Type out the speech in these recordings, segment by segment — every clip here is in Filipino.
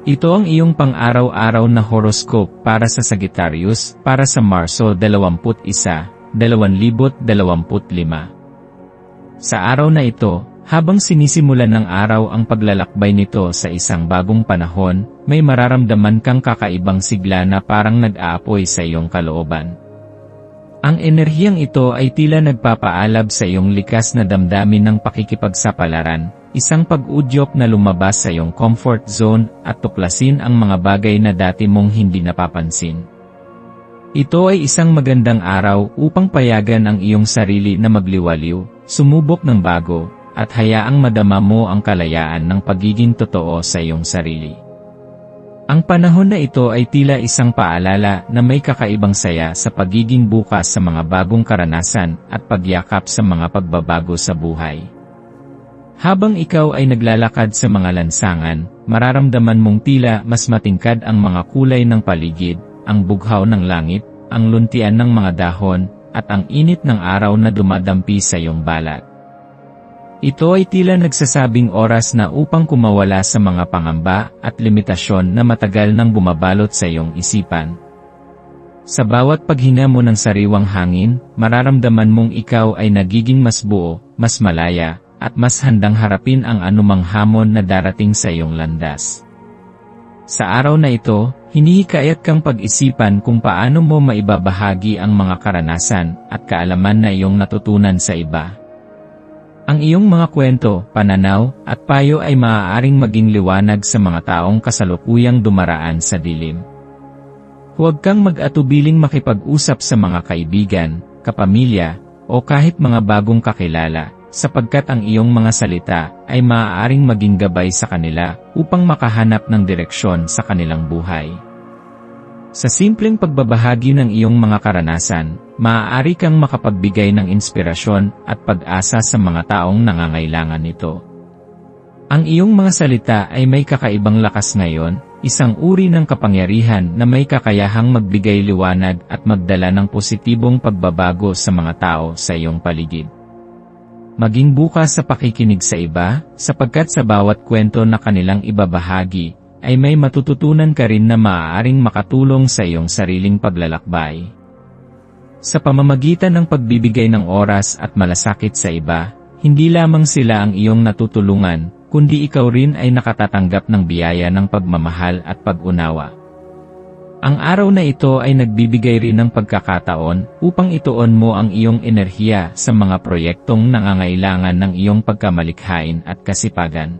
Ito ang iyong pang-araw-araw na horoscope para sa Sagittarius para sa Marso 21, 2025. Sa araw na ito, habang sinisimulan ng araw ang paglalakbay nito sa isang bagong panahon, may mararamdaman kang kakaibang sigla na parang nag-aapoy sa iyong kalooban. Ang enerhiyang ito ay tila nagpapaalab sa iyong likas na damdamin ng pakikipagsapalaran, isang pag-udyok na lumabas sa iyong comfort zone at tuklasin ang mga bagay na dati mong hindi napapansin. Ito ay isang magandang araw upang payagan ang iyong sarili na magliwaliw, sumubok ng bago, at hayaang madama mo ang kalayaan ng pagiging totoo sa iyong sarili. Ang panahon na ito ay tila isang paalala na may kakaibang saya sa pagiging bukas sa mga bagong karanasan at pagyakap sa mga pagbabago sa buhay. Habang ikaw ay naglalakad sa mga lansangan, mararamdaman mong tila mas matingkad ang mga kulay ng paligid, ang bughaw ng langit, ang luntian ng mga dahon, at ang init ng araw na dumadampi sa iyong balat. Ito ay tila nagsasabing oras na upang kumawala sa mga pangamba at limitasyon na matagal nang bumabalot sa iyong isipan. Sa bawat paghinga mo ng sariwang hangin, mararamdaman mong ikaw ay nagiging mas buo, mas malaya, at mas handang harapin ang anumang hamon na darating sa iyong landas. Sa araw na ito, hinihikayat kang pag-isipan kung paano mo maibabahagi ang mga karanasan at kaalaman na iyong natutunan sa iba. Ang iyong mga kwento, pananaw, at payo ay maaaring maging liwanag sa mga taong kasalukuyang dumaraan sa dilim. Huwag kang mag-atubiling makipag-usap sa mga kaibigan, kapamilya, o kahit mga bagong kakilala, sapagkat ang iyong mga salita ay maaaring maging gabay sa kanila upang makahanap ng direksyon sa kanilang buhay. Sa simpleng pagbabahagi ng iyong mga karanasan, maaari kang makapagbigay ng inspirasyon at pag-asa sa mga taong nangangailangan nito. Ang iyong mga salita ay may kakaibang lakas ngayon, isang uri ng kapangyarihan na may kakayahang magbigay liwanag at magdala ng positibong pagbabago sa mga tao sa iyong paligid. Maging bukas sa pakikinig sa iba, sapagkat sa bawat kwento na kanilang ibabahagi, ay may matututunan ka rin na maaaring makatulong sa iyong sariling paglalakbay. Sa pamamagitan ng pagbibigay ng oras at malasakit sa iba, hindi lamang sila ang iyong natutulungan, kundi ikaw rin ay nakatatanggap ng biyaya ng pagmamahal at pag-unawa. Ang araw na ito ay nagbibigay rin ng pagkakataon upang ituon mo ang iyong enerhiya sa mga proyektong nangangailangan ng iyong pagkamalikhain at kasipagan.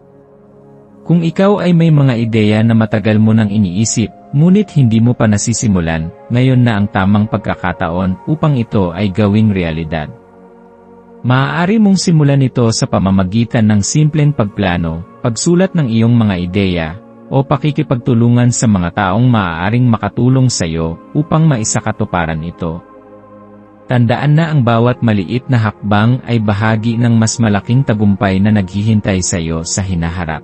Kung ikaw ay may mga ideya na matagal mo nang iniisip, ngunit hindi mo pa nasisimulan, ngayon na ang tamang pagkakataon upang ito ay gawing realidad. Maaari mong simulan ito sa pamamagitan ng simpleng pagplano, pagsulat ng iyong mga ideya, o pakikipagtulungan sa mga taong maaaring makatulong sa iyo upang maisakatuparan ito. Tandaan na ang bawat maliit na hakbang ay bahagi ng mas malaking tagumpay na naghihintay sa iyo sa hinaharap.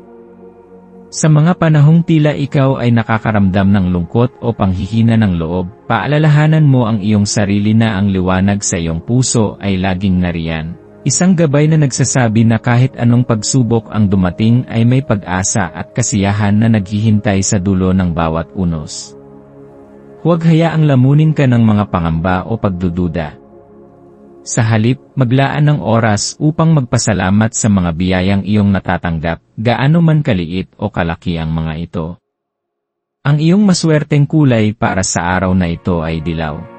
Sa mga panahong tila ikaw ay nakakaramdam ng lungkot o panghihina ng loob, paalalahanan mo ang iyong sarili na ang liwanag sa iyong puso ay laging nariyan. Isang gabay na nagsasabi na kahit anong pagsubok ang dumating ay may pag-asa at kasiyahan na naghihintay sa dulo ng bawat unos. Huwag hayaang lamunin ka ng mga pangamba o pagdududa. Sa halip, maglaan ng oras upang magpasalamat sa mga biyayang iyong natatanggap, gaano man kaliit o kalaki ang mga ito. Ang iyong maswerteng kulay para sa araw na ito ay dilaw.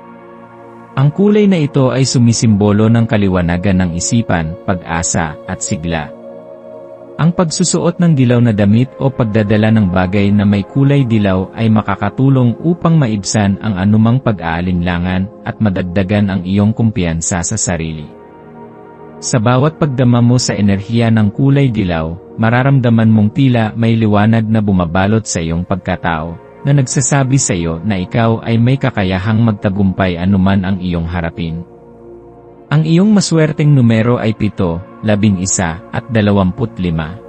Ang kulay na ito ay sumisimbolo ng kaliwanagan ng isipan, pag-asa, at sigla. Ang pagsusuot ng dilaw na damit o pagdadala ng bagay na may kulay dilaw ay makakatulong upang maibsan ang anumang pag-aalinlangan at madagdagan ang iyong kumpiyansa sa sarili. Sa bawat pagdama mo sa enerhiya ng kulay dilaw, mararamdaman mong tila may liwanag na bumabalot sa iyong pagkatao, na nagsasabi sa iyo na ikaw ay may kakayahang magtagumpay anuman ang iyong harapin. Ang iyong maswerteng numero ay 7, 11 at 25.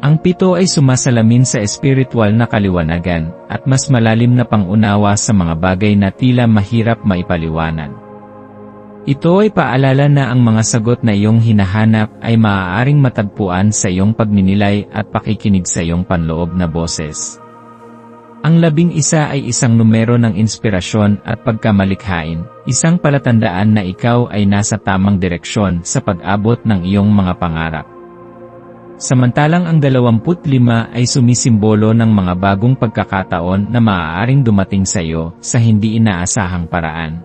Ang pito ay sumasalamin sa espiritual na kaliwanagan, at mas malalim na pangunawa sa mga bagay na tila mahirap maipaliwanag. Ito ay paalala na ang mga sagot na iyong hinahanap ay maaaring matagpuan sa iyong pagninilay at pakikinig sa iyong panloob na boses. Ang labing isa ay isang numero ng inspirasyon at pagkamalikhain, isang palatandaan na ikaw ay nasa tamang direksyon sa pag-abot ng iyong mga pangarap. Samantalang ang 25 ay sumisimbolo ng mga bagong pagkakataon na maaaring dumating sa iyo sa hindi inaasahang paraan.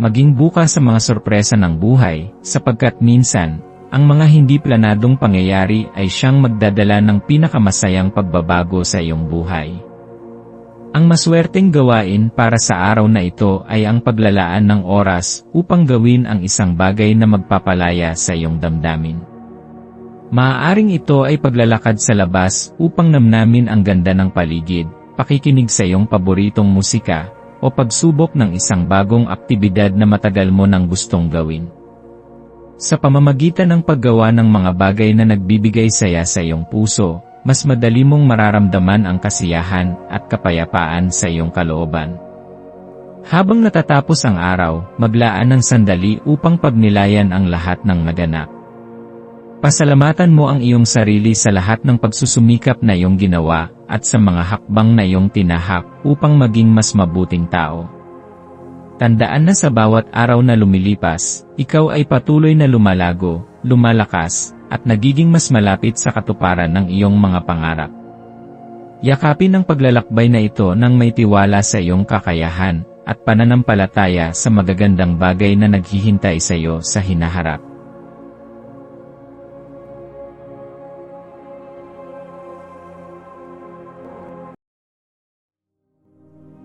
Maging bukas sa mga sorpresa ng buhay, sapagkat minsan, ang mga hindi planadong pangyayari ay siyang magdadala ng pinakamasayang pagbabago sa iyong buhay. Ang maswerteng gawain para sa araw na ito ay ang paglalaan ng oras upang gawin ang isang bagay na magpapalaya sa iyong damdamin. Maaaring ito ay paglalakad sa labas upang namnamin ang ganda ng paligid, pakikinig sa iyong paboritong musika, o pagsubok ng isang bagong aktibidad na matagal mo nang gustong gawin. Sa pamamagitan ng paggawa ng mga bagay na nagbibigay saya sa iyong puso, mas madali mong mararamdaman ang kasiyahan at kapayapaan sa iyong kalooban. Habang natatapos ang araw, maglaan ng sandali upang pagnilayan ang lahat ng naganap. Pasalamatan mo ang iyong sarili sa lahat ng pagsusumikap na iyong ginawa at sa mga hakbang na iyong tinahak upang maging mas mabuting tao. Tandaan na sa bawat araw na lumilipas, ikaw ay patuloy na lumalago, lumalakas, at nagiging mas malapit sa katuparan ng iyong mga pangarap. Yakapin ang paglalakbay na ito nang may tiwala sa iyong kakayahan at pananampalataya sa magagandang bagay na naghihintay sa iyo sa hinaharap.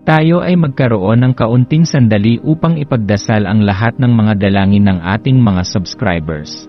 Tayo ay magkaroon ng kaunting sandali upang ipagdasal ang lahat ng mga dalangin ng ating mga subscribers,